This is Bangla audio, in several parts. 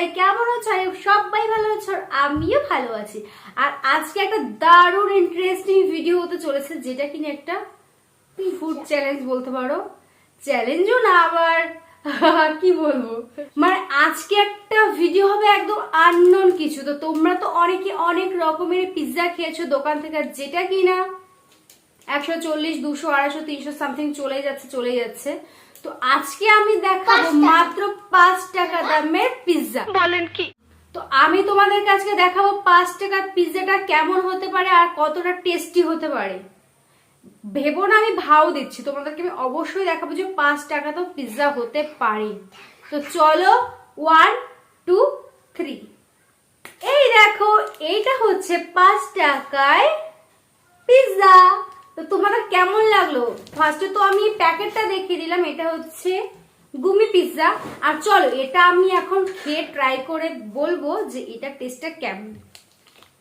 সবাই কেমন আছো? আরে সবাই ভালো আছো আমিও ভালো আছি। আর আজকে একটা দারুণ ইন্টারেস্টিং ভিডিও হতে চলেছে, যেটা কিনা একটা ফুড চ্যালেঞ্জ বলতে পারো। চ্যালেঞ্জও না আবার, কি বলব? মানে আজকে একটা ভিডিও হবে একদম আননোন কিছু। তো তোমরা তো অনেকে অনেক রকমের পিৎজা খেয়েছো দোকান থেকে যেটা কিনা একশো চল্লিশ দুশো আড়াইশো তিনশো সামথিং চলে যাচ্ছে চলে যাচ্ছে। তো আজকে আমি দেখাবো। মাত্র পাঁচ টাকা দামের পিৎজা বলেন কি? তো আমি তোমাদের কাছে দেখাবো পাঁচ টাকার পিৎজাটা কেমন হতে পারে আর কতটা টেস্টি হতে পারে। ভেবো না আমি ভাও দিচ্ছি। তোমাদেরকে আমি অবশ্যই দেখাবো যে পাঁচ টাকা তো পিৎজা হতে পারে। তো চলো ওয়ান টু থ্রি এই দেখো এইটা হচ্ছে পাঁচ টাকায় পিৎজা তো তোমাদের কেমন লাগল? ফার্স্টে তো আমি প্যাকেটটা দেখিয়ে দিলাম এটা হচ্ছে গুমি পিৎজা। আর চলো এটা আমি এখন খেয়ে ট্রাই করে বলব যে এটা টেস্টটা কেমন।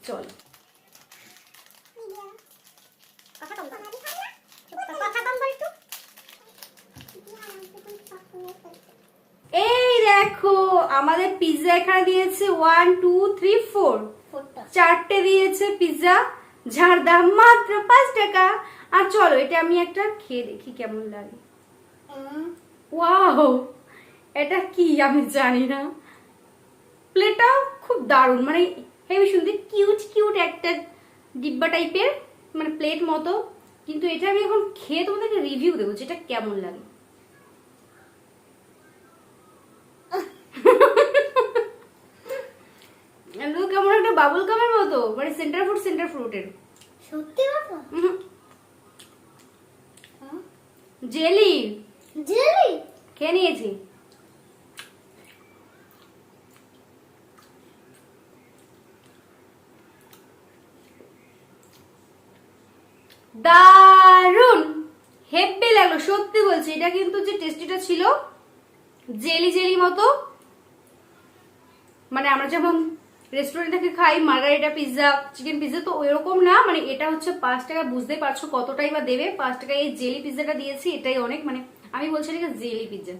চলো। এই দেখো আমাদের পিৎজা এখানে দিয়েছে ওয়ান টু থ্রি ফোর চারটে দিয়েছে পিৎজা। যার দাম মাত্র পাঁচ টাকা। আর চলো এটা আমি একটা খেয়ে দেখি কেমন লাগে। ওয়াও এটা কি আমি জানি না। প্লেটটাও খুব দারুণ মানে হেবি সুন্দর কিউট কিউট একটা ডিব্বা টাইপের মানে প্লেট মতো। কিন্তু এটা আমি এখন খেয়ে তোমাদেরকে রিভিউ দেবো যেটা কেমন লাগে এটা তো কেমন একটা বাবুল কামের মতো মানে সেন্টার ফ্রুট সেন্টার ফ্রুটের সত্যি বাবা? জেলি। জেলি? খেয়ে নিয়েছি। দারুণ হেব্বি লাগল সত্যি বলছি। এটা কিন্তু যে টেস্টিটা ছিল জেলি জেলি মতো মানে আমরা যেমন রেস্টুরেন্ট থেকে খাই মার্গারিটা পিৎজা চিকেন পিৎজা তো ওইরকম না মানে এটা হচ্ছে পাঁচ টাকা, বুঝতেই পারছ কতটাই বা দেবে। পাঁচ টাকায় এই জেলি পিৎজাটা দিয়েছি, এটাই অনেক মানে আমি বলছি এটা জেলি পিৎজা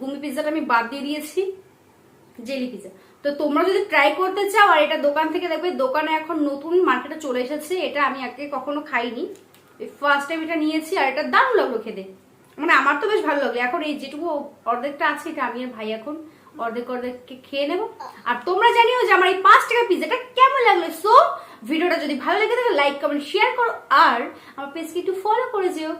গুমি পিৎজাটা আমি বাদ দিয়ে দিয়েছি জেলি পিৎজা তো তোমরা যদি ট্রাই করতে চাও, আর এটা দোকান থেকে দেখবে, দোকানে এখন নতুন মার্কেটে চলে এসেছে, এটা আমি আগে কখনো খাইনি। ফার্স্ট টাইম এটা নিয়েছি, আর এটা দারুণ লাগল খেতে। মানে আমার তো বেশ ভালো লাগল। এখন এই যেটুকু অর্ধেকটা আছে, এটা আমি আর ভাই এখন অর্ধেক অর্ধেক খেয়ে নেব। আর তোমরা জানিও যে আমার এই পাঁচ টাকা পিজাটা কেমন লাগল। সো ভিডিওটা যদি ভালো লেগে থাকে লাইক কমেন্ট শেয়ার করো। আর আমার পেজকে একটু ফলো করে যেও।